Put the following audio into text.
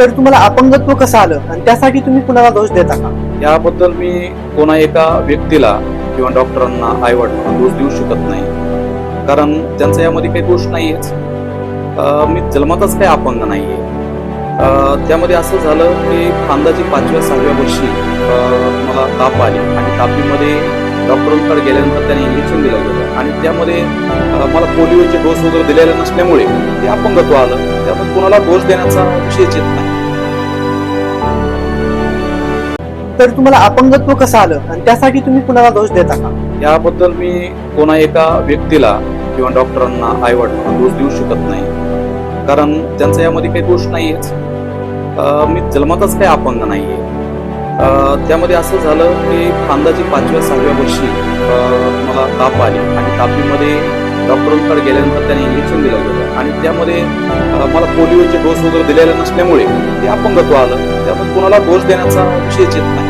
तर तुम्हाला अपंगत्व कसं आलं? आणि त्यासाठी तुम्ही कुणाला दोष देता का? याबद्दल मी कोणा एका व्यक्तीला किंवा डॉक्टरांना आईवडिलांना दोष देऊ शकत नाही. कारण त्यांचा यामध्ये काही दोष नाहीयेच. मी जन्मातच काही अपंग नाहीये. त्यामध्ये असं झालं की खांदाची पाचव्या सहाव्या वर्षी मला ताप आली. आणि तापीमध्ये डॉक्टरांकडे गेल्यानंतर त्याने इंजेक्शन दिलं गेलं. आणि त्यामध्ये मला पोलिओचे डोस वगैरे दिलेले नसल्यामुळे ते अपंगत्व आलं. त्यामुळे कोणाला दोष देण्याचा विषयच येत नाही. तर तुम्हाला अपंगत्व कसं आलं? आणि त्यासाठी तुम्ही कुणाला दोष देता का? याबद्दल मी कोणा एका व्यक्तीला किंवा डॉक्टरांना आईवडिलांना दोष देऊ शकत नाही. कारण त्यांचा यामध्ये काही दोष नाहीयेच. मी जन्मातच काही अपंग नाहीये. त्यामध्ये असं झालं की खांदाची पाचव्या सहाव्या वर्षी मला ताप आली. आणि तापीमध्ये डॉक्टरांकडे गेल्यानंतर त्याने इंजेक्शन दिलं गेलं. आणि त्यामध्ये मला पोलिओचे डोस वगैरे दिलेले नसल्यामुळे ते अपंगत्व आलं. त्यामुळे कोणाला दोष देण्याचा विषयच येत नाही.